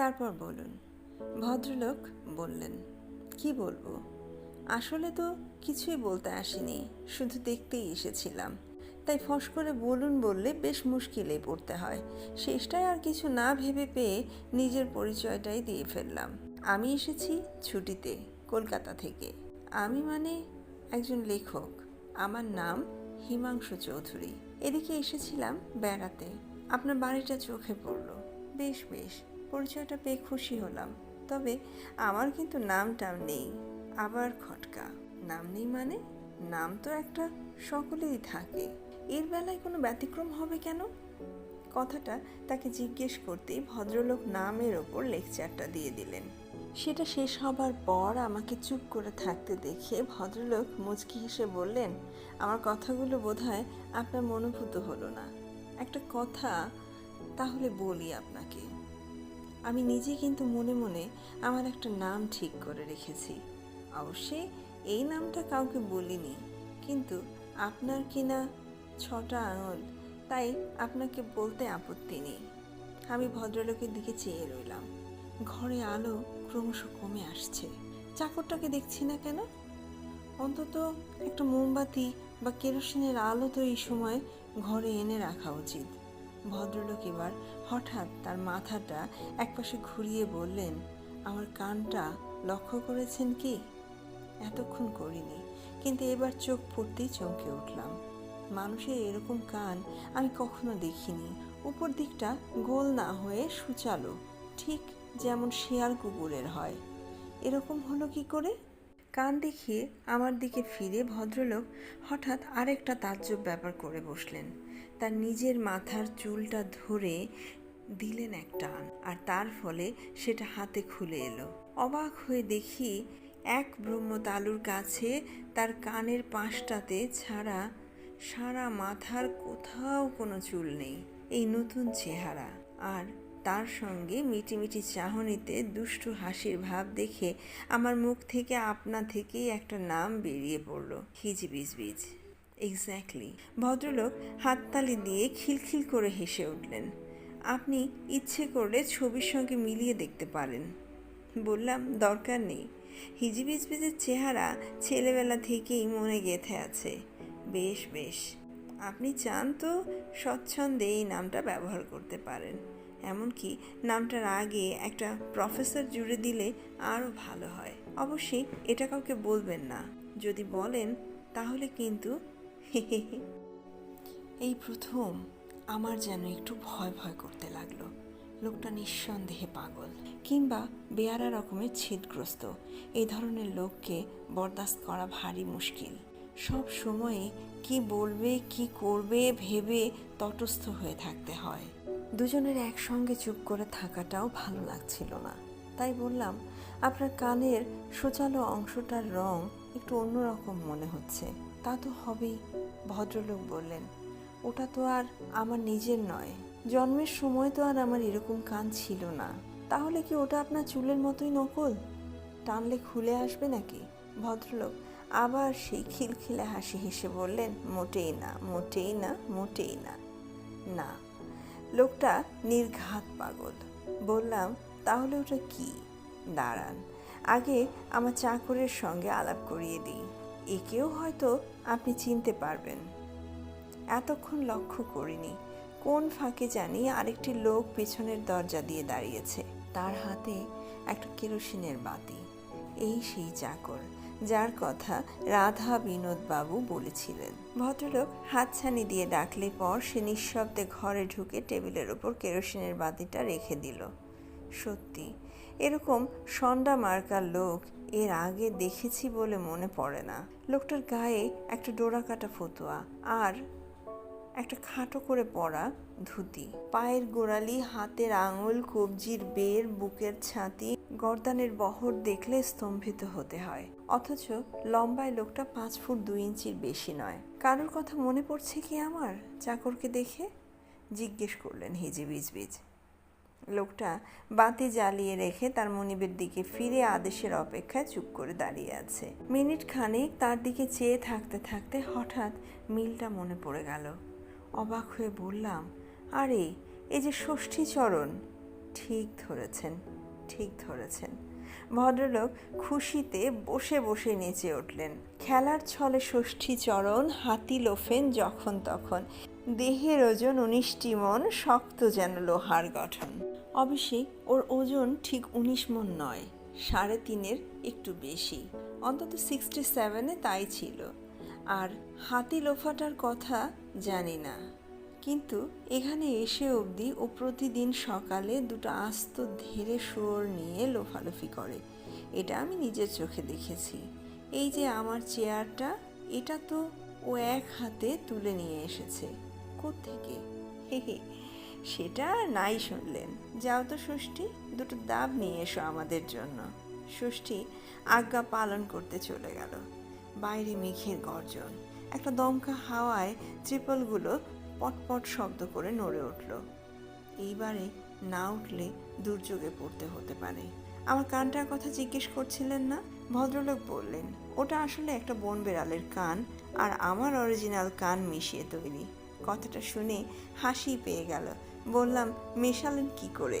তারপর বলুন। ভদ্রলোক বললেন, কি বলব? আসলে তো কিছুই বলতে আসিনি, শুধু দেখতেই এসেছিলাম। তাই ফস করে বলুন বললে বেশ মুশকিলে পড়তে হয়। শেষটায় আর কিছু না ভেবে পেয়ে নিজের পরিচয়টাই দিয়ে ফেললাম। আমি এসেছি ছুটিতে, কলকাতা থেকে। আমি মানে একজন লেখক। আমার নাম হিমাংশু চৌধুরী। এদিকে এসেছিলাম বেড়াতে। আপনার বাড়িটা চোখে পড়ল। বেশ বেশ। পরিচয়টা পেয়ে খুশি হলাম। তবে আমার কিন্তু নাম টাম নেই, আবার খটকা। নাম নেই মানে? নাম তো একটা সকলেই থাকে। এর বেলায় কোনো ব্যতিক্রম হবে কেন? কথাটা তাকে জিজ্ঞেস করতেই ভদ্রলোক নামের ওপর লেকচারটা দিয়ে দিলেন। সেটা শেষ হবার পর আমাকে চুপ করে থাকতে দেখে ভদ্রলোক মুচকি হেসে বললেন, আমার কথাগুলো বোধহয় আপনার মনোভূত হলো না। একটা কথা তাহলে বলি আপনাকে। আমি নিজে কিন্তু মনে মনে আমার একটা নাম ঠিক করে রেখেছি। অবশ্যই এই নামটা কাউকে বলিনি, কিন্তু আপনার কিনা ছটা আঙুল, তাই আপনাকে বলতে আপত্তি নেই। আমি ভদ্রলোকের দিকে চেয়ে রইলাম। ঘরে আলো ক্রমশ কমে আসছে। চাকরটাকে দেখছি না কেন? অন্তত একটা মোমবাতি বা কেরোসিনের আলো তো এই সময় ঘরে এনে রাখা উচিত। ভদ্রলোক এবার হঠাৎ তার মাথাটা একপাশে ঘুরিয়ে বললেন, আমার কানটা লক্ষ্য করেছেন কি? এতক্ষণ করিনি, কিন্তু এবার চোখ পড়তেই চমকে উঠলাম। মানুষের এরকম কান আমি কখনো দেখিনি, উপর দিকটা গোল না হয়ে সুচালো, ঠিক যেমন শিয়াল কুকুরের হয়। এরকম হলো কি করে? কান দেখিয়ে আমার দিকে ফিরে ভদ্রলোক হঠাৎ আরেকটা তাজ্জব ব্যাপার করে বসলেন। তার নিজের মাথার চুলটা ধরে দিলেন এক টান, আর তার ফলে সেটা হাতে খুলে এলো। অবাক হয়ে দেখি এক ব্রহ্মতালুর কাছে তার কানের পাশটাতে ছাড়া সারা মাথার কোথাও কোনো চুল নেই, এই নতুন চেহারা। আর তার সঙ্গে মিটিমিটি চাহনিতে দুষ্টু হাসির ভাব দেখে আমার মুখ থেকে আপনা থেকেই একটা নাম বেরিয়ে পড়ল, হিজিবিজবিজ। এক্স্যাক্টলি ভদ্রলোক হাততালি দিয়ে খিলখিল করে হেসে উঠলেন। আপনি ইচ্ছে করলে ছবির সঙ্গে মিলিয়ে দেখতে পারেন। বললাম, দরকার নেই। হিজিবিজবিজের চেহারা ছেলেবেলা থেকেই মনে গেঁথে আছে। বেশ বেশ। আপনি চান তো স্বচ্ছন্দে এই নামটা ব্যবহার করতে পারেন। এমনকি নামটার আগে একটা প্রফেসর জুড়ে দিলে আরও ভালো হয়। অবশ্যই এটা কাউকে বলবেন না। যদি বলেন, তাহলে কিন্তু এই প্রথম আমার যেন একটু ভয় ভয় করতে লাগল। লোকটা নিঃসন্দেহে পাগল। কিংবা বেয়ারা রকমের ছিদগ্রস্ত এই ধরনের লোককে বরদাস্ত করা ভারী মুশকিল। সব সময়ে কি বলবে, কি করবে, ভেবে তটস্থ হয়ে থাকতে হয়। দুজনের একসঙ্গে চুপ করে থাকাটাও ভালো লাগছিল না। তাই বললাম, আপনার কানের সোচালো অংশটার রং একটু অন্যরকম মনে হচ্ছে। তা তো হবেই, ভদ্রলোক বললেন। ওটা তো আর আমার নিজের নয়। জন্মের সময় তো আর আমার এরকম কান ছিল না। তাহলে কি ওটা আপনার চুলের মতোই নকল? টানলে খুলে আসবে নাকি? ভদ্রলোক আবার সেই খিলখিলে হাসি হেসে বললেন, মোটেই না মোটেই না মোটেই না। না, লোকটা নির্ঘাত পাগল। বললাম, তাহলে ওটা কি? দাঁড়ান, আগে আমার চাকরের সঙ্গে আলাপ করিয়ে দিই। একেও হয়তো আপনি চিনতে পারবেন। এতক্ষণ লক্ষ্য করিনি, কোন ফাঁকে জানি আরেকটি লোক পেছনের দরজা দিয়ে দাঁড়িয়েছে। তার হাতে একটা কেরোসিনের বাতি। এই সেই চাকর, যার কথা রাধা বিনোদবাবু বলেছিলেন। ভদ্রলোক হাতছানি দিয়ে ডাকলে পর সে নিঃশব্দে ঘরে ঢুকে টেবিলের ওপর কেরোসিনের বাতিটা রেখে দিল। সত্যি এরকম সন্ডা মার্কার লোক এর আগে দেখেছি বলে মনে পড়ে না। লোকটার গায়ে একটা ডোরাকাটা ফতুয়া আর একটা খাটো করে পরা ধুতি। পায়ের গোড়ালি, হাতের আঙুল, কবজির বের, বুকের ছাতি, গর্দানের বহর দেখলে স্তম্ভিত হতে হয়। অথচ লম্বায় লোকটা পাঁচ ফুট দুই ইঞ্চির বেশি নয়। কারোর কথা মনে পড়ছে কি আমার? চাকরকে দেখে জিজ্ঞেস করলেন হিজি বিজ লোকটা বাতি জ্বালিয়ে রেখে তার মনিবের দিকে ফিরে আদেশের অপেক্ষায় চুপ করে দাঁড়িয়ে আছে। মিনিট খানেক তার দিকে চেয়ে থাকতে থাকতে হঠাৎ মিলটা মনে পড়ে গেল। অবাক হয়ে বললাম, আরে এই যে ষষ্ঠীচরণ ঠিক ধরেছেন ঠিক ধরেছেন। ভদ্রলোক খুশিতে বসে বসে নেচে উঠলেন। খেলার ছলে ষষ্ঠী চরণ, হাতি লোফেন যখন তখন। দেহের ওজন উনিশটি মন, শক্ত যেন লোহার গঠন। অবশ্যই ওর ওজন ঠিক উনিশ মন নয়, সাড়ে তিনের একটু বেশি, অন্তত সিক্সটি সেভেনে তাই ছিল। আর হাতি লোফাটার কথা জানি না। কিন্তু এখানে এসে অবধি ও প্রতিদিন সকালে দুটো আস্ত ধীরে শুয়োর নিয়ে লোফালোফি করে। এটা আমি নিজের চোখে দেখেছি। এই যে আমার চেয়ারটা, এটা তো ও এক হাতে তুলে নিয়ে এসেছে। কোত্থেকে? হে হে সেটা নাই শুনলেন। যাও তো ষষ্ঠী, দুটো দাব নিয়ে এসো আমাদের জন্য। ষষ্ঠী আজ্ঞা পালন করতে চলে গেল। বাইরে মেঘের গর্জন, একটা দমকা হাওয়ায় ত্রিপলগুলো পটপট শব্দ করে নড়ে উঠল। এইবারে না উঠলে দুর্যোগে পড়তে হতে পারে। আমার কানটার কথা জিজ্ঞেস করছিলেন না? ভদ্রলোক বললেন, ওটা আসলে একটা বন বেড়ালের কান আর আমার অরিজিনাল কান মিশিয়ে তৈরি। কথাটা শুনে হাসি পেয়ে গেল। বললাম মেশালেন কি করে?